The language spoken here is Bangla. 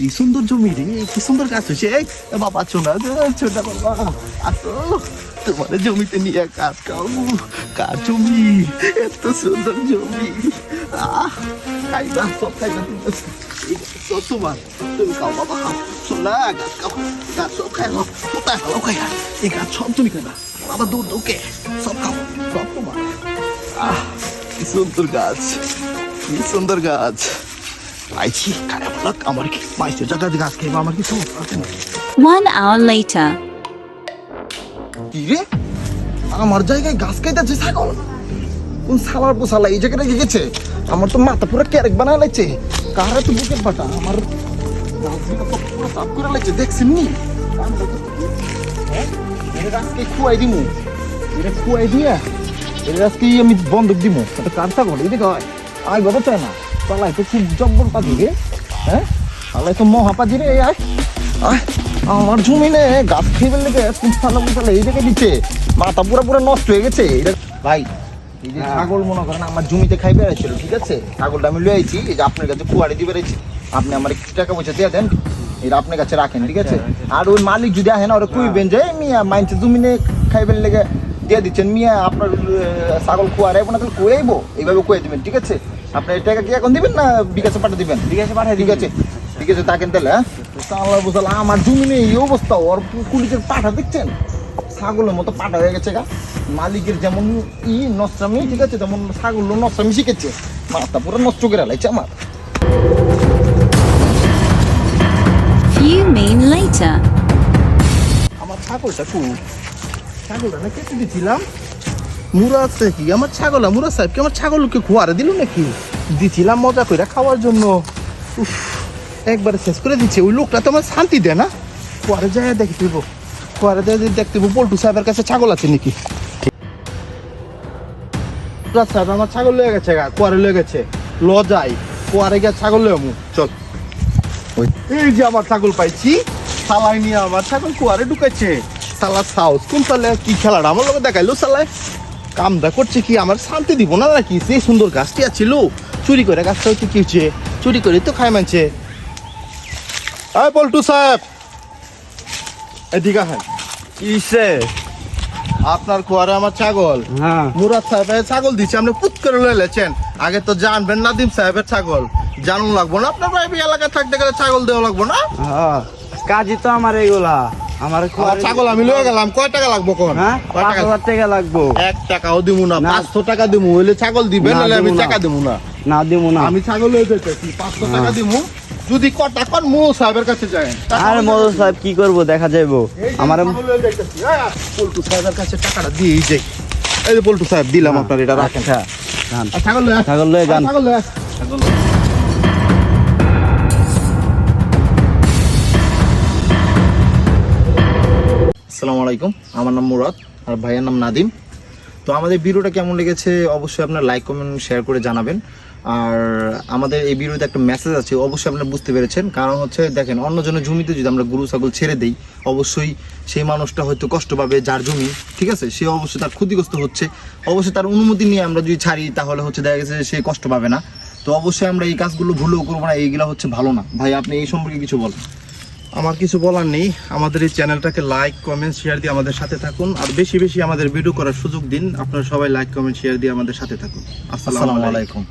কি সুন্দর জমি রে, কি সুন্দর গাছ হয়েছে। বাবা, চোনা ছোট বাবা, আসো। তোমার জমিতে নিয়ে কাজ করব কার জমি? এত সুন্দর জমি। আহ খাইবা সব খাইবা সব তোমার। তুমি খাও, বাবা, খাও। চোনা, গাছ খাও, গাছ সব খাই খাও, কোথায় ভালো খাই এই গাছ সব তুমি খাইবা। বাবা, দূর দৌকে সব খাও, সব তোমার। কি সুন্দর গাছ, কি সুন্দর গাছ। পাইছি খারাপ লাগ আমার কি জায়গা আমার কি সমস্যা আছে না One hour later. কি রে আমার জায়গায় গাছ খাইতেছে ছাগল। কোন সালার পোসালা এই জায়গাটা গেছে? আমার তো মাথা পুরো ক্যারেক বানা লাইছে। কারে তো বুকের পাটা? আমার পুরো সাফ করে দেখছেন নি? খুয়াই দিমু। এটা খুয়াই দিয়া আমি বন্ধক দিমু। এটা কার ছাগল? এদিকে হয়। আয় বাবা চায় না। পালাই তো খুব জব্বর পাজি রে হ্যাঁ? পালাই তো মহাপাজি রে আয়। আয় আমার জমিনে গাছ খেয়ে লেগে কোন সালা মুসালা এই জায়গায় দিচ্ছে। মাথা পুরো পুরো নষ্ট হয়ে গেছে এটা ভাই এই যে ছাগল মনে করেন আমার জমিতে খাই বেড়াইছিল ঠিক আছে? ছাগলটা আমি লয়ে আইছি এই যে আপনার কাছে কুয়ারে দিয়ে বেড়াইছি। আপনি আমার কিছু টাকা পয়সা দিয়ে দেন এটা আপনার কাছে রাখেন ঠিক আছে? আর ওই মালিক যদি আসেন ওরা কুইবেন যে মিয়া মাইনছে জমিনে খাইবেন লেগে দিয়ে দিচ্ছেন মিয়া আপনার ছাগল কুয়ারে না তাহলে কুয়াইবো। এইভাবে কুয়ে দিবেন ঠিক আছে? আপনার এই টাকা কি এখন দিবেন না বিকাশে পাঠিয়ে দিবেন? বিকাশে পাঠিয়ে ঠিক আছে ঠিক আছে তাকেন তাহলে হ্যাঁ? আল্লাহ বুঝাল আমার জমিনে এই অবস্থা ওর কুলিকের পাঠা দেখছেন? ছাগলের মতো পাটা হয়ে গেছে গা। মালিকের যেমন ই নষ্টামি ঠিক আছে? তেমন ছাগল নষ্টামি শিখেছে। মাথা পুরো নষ্ট করে লাগছে আমার. আমার ছাগলটা কু ছাগলটা না কেটে দিছিলাম। মুরা আছে কি? আমার ছাগল, মুরা সাহেব কি আমার ছাগলকে খোয়ারে দিল নাকি? দিছিলাম মজা করে খাওয়ার জন্য। উফ শেষ করে দিচ্ছে ওই লোকটা তো আমার শান্তি দেয় না। পরে যায় দেখতে দেবো যায় দেখতে পল্টু সাহেবের কাছে ছাগল আছে নাকি? সাহেব আমার ছাগল লয়ে গেছে গা কোয়ারে লয়ে গেছে। ল যাই কোয়ারে গিয়ে ছাগল লয়ে আমু। চল। এই যে আমার ছাগল পাইছি, সালাই নিয়ে আমার ছাগল কুয়ারে ঢুকেছে সালা সাউস, কোন সালে কি খেলাটা? আমার লোক দেখাইলো সালায়। কামটা করছে কি আমার শান্তি দিব না নাকি? সে সুন্দর গাছটি ছিল চুরি করে গাছটা হচ্ছে কি হচ্ছে চুরি করে তো খাই মানছে। পল্টু সাহেব এদিকে হ্যাঁ কিসে? আপনার কুয়ারে আমার ছাগল। হ্যাঁ। মুরাদ সাহেবের ছাগল দিচ্ছে আপনি পুত করে লইলেছেন আগে তো জানবেন নাদিম সাহেবের ছাগল। জানুন লাগবো না আপনার এলাকায় থাকতে গেলে ছাগল দেওয়া লাগবো না? হ্যাঁ কাজই তো আমার এগুলা আমার ছাগল আমি লয়ে গেলাম। কয় টাকা লাগবো কোন? হ্যাঁ? কয় টাকা? টাকা লাগবো। এক টাকাও দিমু না। পাঁচশো টাকা দিমু হইলে ছাগল দিবেন না, নাহলে আমি না। টাকা দিমু না। না আমি ছাগল যেতেছি পাঁচশো হ্যাঁ। টাকা দিমু। যদি কটা কোন মু সাহেবের কাছে যায়। আর সাহেব কি করব দেখা যাইবো। আমার আমার পল্টু সাহেবের কাছে টাকাটা দিয়েই যাই এই যে পল্টু সাহেব দিলাম আপনার এটা রাখেন। আচ্ছা। ছাগল লয়ে ছাগল লয়ে যান। আর ছাগল লয়ে। আসসালামু আলাইকুম। আমার নাম মুরাদ আর ভাইয়ের নাম নাদিম। তো আমাদের ভিডিওটা কেমন লেগেছে অবশ্যই আপনার লাইক কমেন্ট শেয়ার করে জানাবেন। আর আমাদের এই ভিডিওতে একটা মেসেজ আছে, অবশ্যই আপনারা বুঝতে পেরেছেন। কারণ হচ্ছে, দেখেন, অন্যজনের জমিতে যদি আমরা গরু, ছাগল ছেড়ে দিই, অবশ্যই সেই মানুষটা হয়তো কষ্ট পাবে যার জমি, ঠিক আছে? সে অবশ্যই তার ক্ষতিগ্রস্ত হচ্ছে। অবশ্যই তার অনুমতি নিয়ে আমরা যদি ছাড়ি, তাহলে হচ্ছে দেখা গেছে সে কষ্ট পাবে না। তো অবশ্যই আমরা এই কাজগুলো ভুলেও করব না, এইগুলো হচ্ছে ভালো না। ভাই, আপনি এই সম্পর্কে কিছু বলেন। আমার কিছু বলার নেই। আমাদের এই চ্যানেলটাকে লাইক কমেন্ট শেয়ার দিয়ে আমাদের সাথে থাকুন। আর বেশি বেশি আমাদের ভিডিও করার সুযোগ দিন। আপনারা সবাই লাইক কমেন্ট শেয়ার দিয়ে আমাদের সাথে থাকুন। আসসালামু আলাইকুম।